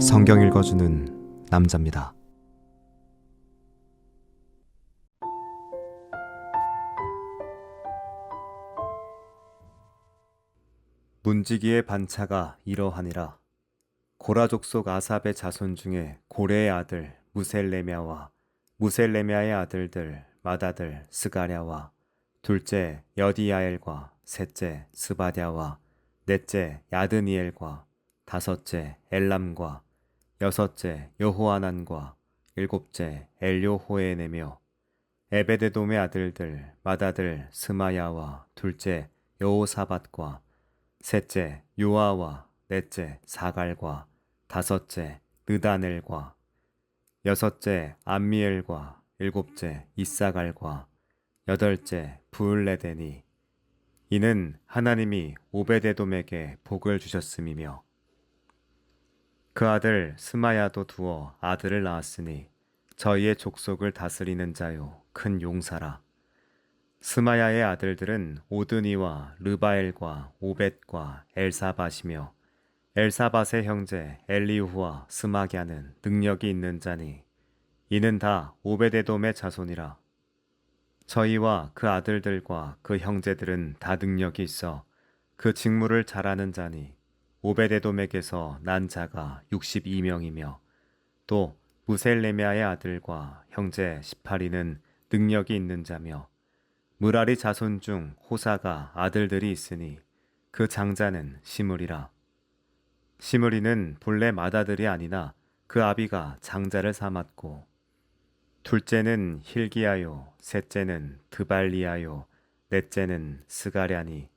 성경 읽어주는 남자입니다. 문지기의 반차가 이러하니라. 고라 족 속 아삽의 자손 중에 고레의 아들 무셀레미아와 무셀레미아의 아들들 마다들 스가랴와 둘째 여디야엘과 셋째 스바랴와 넷째 야드니엘과 다섯째 엘람과 여섯째 여호아난과 일곱째 엘요호에네며 에베데돔의 아들들 마다들 스마야와 둘째 여호사밧과 셋째 요아와 넷째 사갈과 다섯째 느다넬과 여섯째 암미엘과 일곱째 이사갈과 여덟째 부을레데니. 이는 하나님이 오베데돔에게 복을 주셨음이며 그 아들 스마야도 두어 아들을 낳았으니 저희의 족속을 다스리는 자요 큰 용사라. 스마야의 아들들은 오드니와 르바엘과 오벳과 엘사밧이며 엘사밧의 형제 엘리후와 스마갸는 능력이 있는 자니 이는 다 오베데돔의 자손이라 저희와 그 아들들과 그 형제들은 다 능력이 있어 그 직무를 잘하는 자니 오베데돔에게서 난 자가 62명이며 또 무셀레미아의 아들과 형제 18이는 능력이 있는 자며 무라리 자손 중 호사가 아들들이 있으니 그 장자는 시므리라. 시므리는 본래 맏아들이 아니나 그 아비가 장자를 삼았고 둘째는 힐기야요 셋째는 드발리야요 넷째는 스가랴니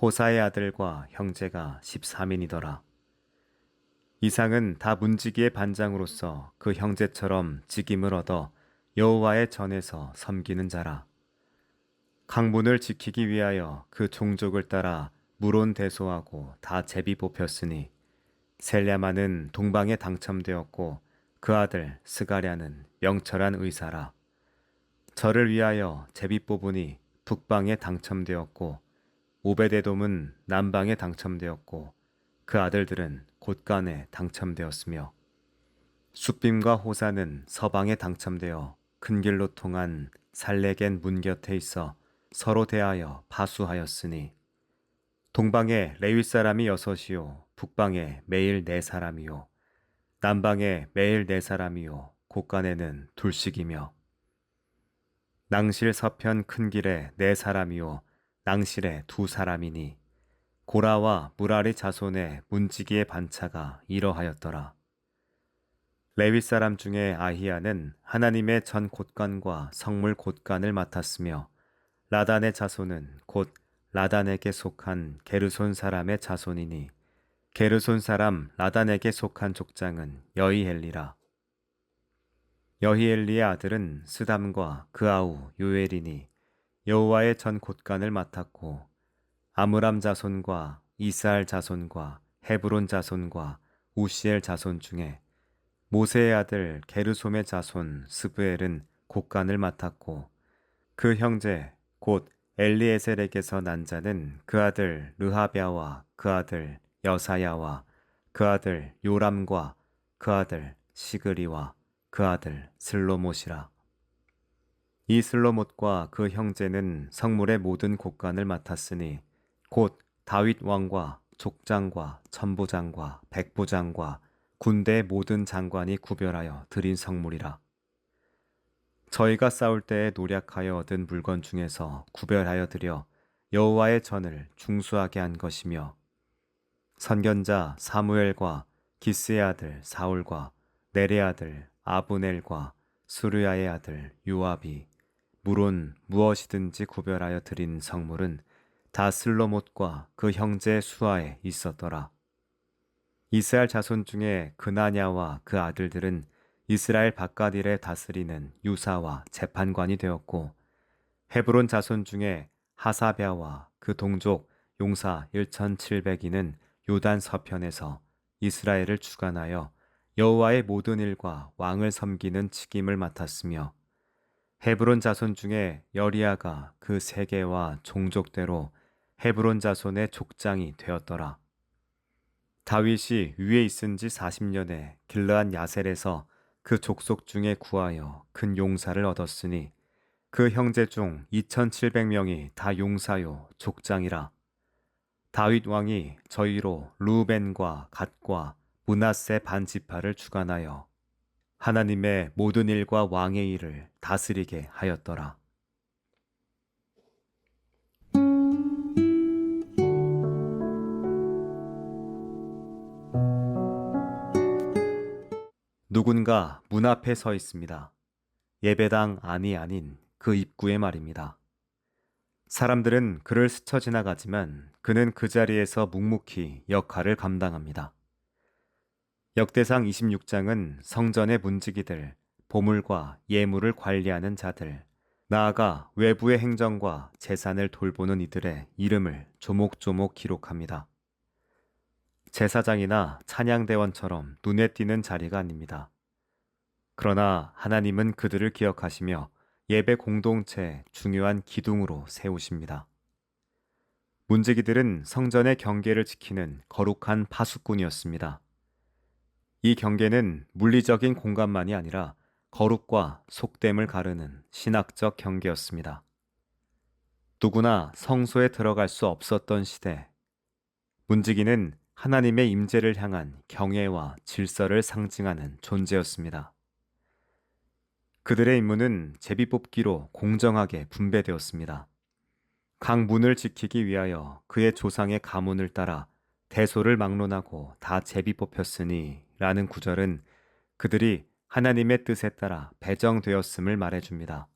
호사의 아들과 형제가 13인이더라. 이상은 다 문지기의 반장으로서 그 형제처럼 직임을 얻어 여호와의 전에서 섬기는 자라. 강문을 지키기 위하여 그 종족을 따라 물온 대소하고 다 제비 뽑혔으니 셀랴마는 동방에 당첨되었고 그 아들 스가랴는 명철한 의사라. 저를 위하여 제비 뽑으니 북방에 당첨되었고 오베데돔은 남방에 당첨되었고 그 아들들은 곳간에 당첨되었으며 숫빔과 호사는 서방에 당첨되어 큰 길로 통한 살레겐 문 곁에 있어 서로 대하여 파수하였으니 동방에 레위 사람이 여섯이요 북방에 매일 네 사람이요 남방에 매일 네 사람이요. 곳간에는 둘씩이며. 낭실 서편 큰 길에 네 사람이요. 낭실에 두 사람이니. 고라와 무라리 자손의 문지기의 반차가 이러하였더라. 레위 사람 중에 아히야는 하나님의 전 곳간과 성물 곳간을 맡았으며 라단의 자손은 곧 라단에게 속한 게르손 사람의 자손이니 게르손 사람 라단에게 속한 족장은 여이헬리라. 여히엘리의 아들은 스담과 그 아우 요엘이니 여호와의 전 곳간을 맡았고 아므람 자손과 이스알 자손과 헤브론 자손과 우시엘 자손 중에 모세의 아들 게르솜의 자손 스브엘은 곳간을 맡았고 그 형제 곧 엘리에셀에게서 난 자는 그 아들 르하베아와 그 아들 여사야와 그 아들 요람과 그 아들 시그리와 그 아들 슬로못이라. 이 슬로못과 그 형제는 성물의 모든 곳간을 맡았으니 곧 다윗 왕과 족장과 천부장과 백부장과 군대의 모든 장관이 구별하여 드린 성물이라. 저희가 싸울 때에 노력하여 얻은 물건 중에서 구별하여 드려 여호와의 전을 중수하게 한 것이며 선견자 사무엘과 기스의 아들 사울과 네레 아들 아브넬과 수르야의 아들 요압이 물론 무엇이든지 구별하여 드린 성물은 다 슬로못과 그 형제 수아에 있었더라. 이스라엘 자손 중에 그나냐와 그 아들들은 이스라엘 바깥일에 다스리는 유사와 재판관이 되었고 헤브론 자손 중에 하사랴와 그 동족 용사 1700이는 요단 서편에서 이스라엘을 주관하여 여호와의 모든 일과 왕을 섬기는 책임을 맡았으며 헤브론 자손 중에 여리야가 그 세계와 종족대로 헤브론 자손의 족장이 되었더라. 다윗이 위에 있은 지 40년에 길르한 야셀에서 그 족속 중에 구하여 큰 용사를 얻었으니 그 형제 중 2700명이 다 용사요 족장이라. 다윗 왕이 저희로 루벤과 갓과 문하세 반 지파를 주관하여 하나님의 모든 일과 왕의 일을 다스리게 하였더라. 누군가 문 앞에 서 있습니다. 예배당 안이 아닌 그 입구의 말입니다. 사람들은 그를 스쳐 지나가지만 그는 그 자리에서 묵묵히 역할을 감당합니다. 역대상 26장은 성전의 문지기들, 보물과 예물을 관리하는 자들, 나아가 외부의 행정과 재산을 돌보는 이들의 이름을 조목조목 기록합니다. 제사장이나 찬양대원처럼 눈에 띄는 자리가 아닙니다. 그러나 하나님은 그들을 기억하시며 예배 공동체 중요한 기둥으로 세우십니다. 문지기들은 성전의 경계를 지키는 거룩한 파수꾼이었습니다. 이 경계는 물리적인 공간만이 아니라 거룩과 속됨을 가르는 신학적 경계였습니다. 누구나 성소에 들어갈 수 없었던 시대, 문지기는 하나님의 임재를 향한 경애와 질서를 상징하는 존재였습니다. 그들의 임무는 제비뽑기로 공정하게 분배되었습니다. 각 문을 지키기 위하여 그의 조상의 가문을 따라 대소를 막론하고 다 제비 뽑혔으니 라는 구절은 그들이 하나님의 뜻에 따라 배정되었음을 말해줍니다.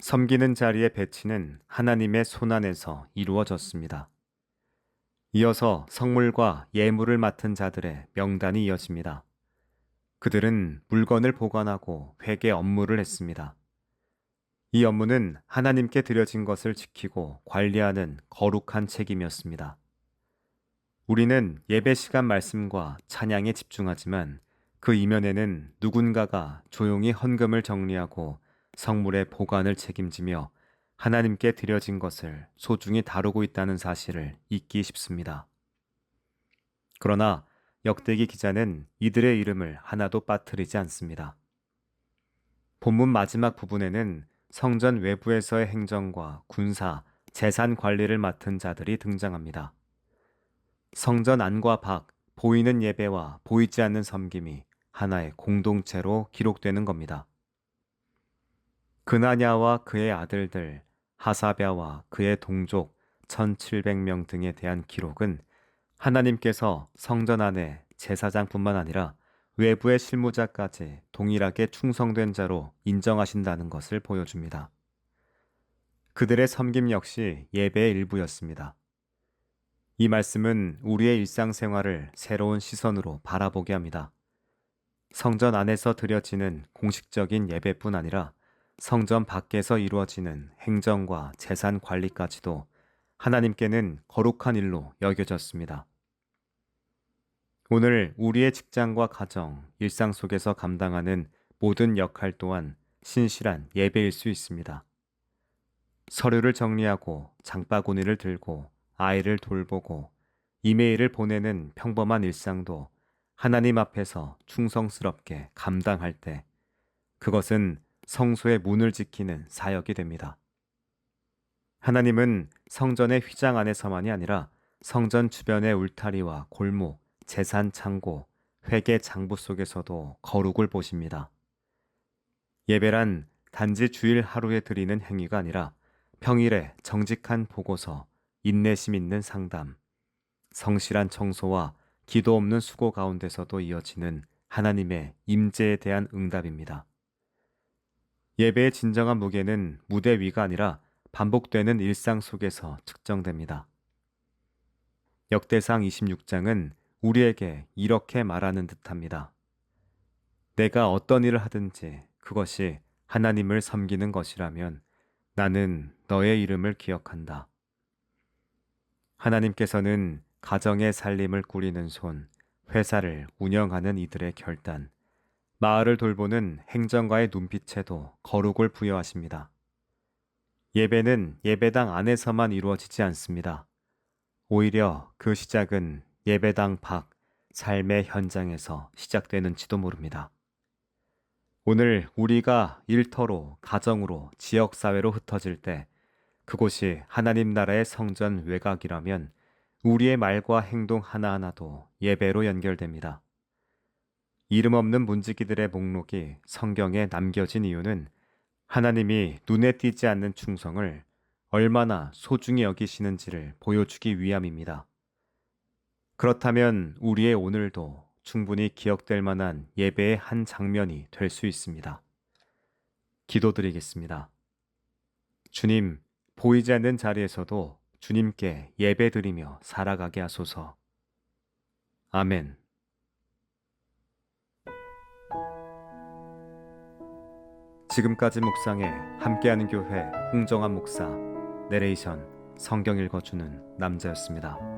섬기는 자리의 배치는 하나님의 손안에서 이루어졌습니다. 이어서 성물과 예물을 맡은 자들의 명단이 이어집니다. 그들은 물건을 보관하고 회계 업무를 했습니다. 이 업무는 하나님께 드려진 것을 지키고 관리하는 거룩한 책임이었습니다. 우리는 예배 시간 말씀과 찬양에 집중하지만 그 이면에는 누군가가 조용히 헌금을 정리하고 성물의 보관을 책임지며 하나님께 드려진 것을 소중히 다루고 있다는 사실을 잊기 쉽습니다. 그러나 역대기 기자는 이들의 이름을 하나도 빠뜨리지 않습니다. 본문 마지막 부분에는 성전 외부에서의 행정과 군사, 재산 관리를 맡은 자들이 등장합니다. 성전 안과 밖, 보이는 예배와 보이지 않는 섬김이 하나의 공동체로 기록되는 겁니다. 그나냐와 그의 아들들, 하사랴와 그의 동족 1700명 등에 대한 기록은 하나님께서 성전 안에 제사장뿐만 아니라 외부의 실무자까지 동일하게 충성된 자로 인정하신다는 것을 보여줍니다. 그들의 섬김 역시 예배의 일부였습니다. 이 말씀은 우리의 일상생활을 새로운 시선으로 바라보게 합니다. 성전 안에서 드려지는 공식적인 예배뿐 아니라 성전 밖에서 이루어지는 행정과 재산 관리까지도 하나님께는 거룩한 일로 여겨졌습니다. 오늘 우리의 직장과 가정, 일상 속에서 감당하는 모든 역할 또한 신실한 예배일 수 있습니다. 서류를 정리하고 장바구니를 들고 아이를 돌보고 이메일을 보내는 평범한 일상도 하나님 앞에서 충성스럽게 감당할 때 그것은 성소의 문을 지키는 사역이 됩니다. 하나님은 성전의 휘장 안에서만이 아니라 성전 주변의 울타리와 골목, 재산 창고, 회계 장부 속에서도 거룩을 보십니다. 예배란 단지 주일 하루에 드리는 행위가 아니라 평일에 정직한 보고서, 인내심 있는 상담, 성실한 청소와 기도 없는 수고 가운데서도 이어지는 하나님의 임재에 대한 응답입니다. 예배의 진정한 무게는 무대 위가 아니라 반복되는 일상 속에서 측정됩니다. 역대상 26장은 우리에게 이렇게 말하는 듯합니다. 내가 어떤 일을 하든지 그것이 하나님을 섬기는 것이라면 나는 너의 이름을 기억한다. 하나님께서는 가정의 살림을 꾸리는 손, 회사를 운영하는 이들의 결단, 마을을 돌보는 행정가의 눈빛에도 거룩을 부여하십니다. 예배는 예배당 안에서만 이루어지지 않습니다. 오히려 그 시작은 예배당 밖 삶의 현장에서 시작되는지도 모릅니다. 오늘 우리가 일터로, 가정으로, 지역사회로 흩어질 때 그곳이 하나님 나라의 성전 외곽이라면 우리의 말과 행동 하나하나도 예배로 연결됩니다. 이름 없는 문지기들의 목록이 성경에 남겨진 이유는 하나님이 눈에 띄지 않는 충성을 얼마나 소중히 여기시는지를 보여주기 위함입니다. 그렇다면 우리의 오늘도 충분히 기억될 만한 예배의 한 장면이 될 수 있습니다. 기도드리겠습니다. 주님, 보이지 않는 자리에서도 주님께 예배드리며 살아가게 하소서. 아멘. 지금까지 묵상에 함께하는 교회 홍정한 목사 내레이션 성경 읽어주는 남자였습니다.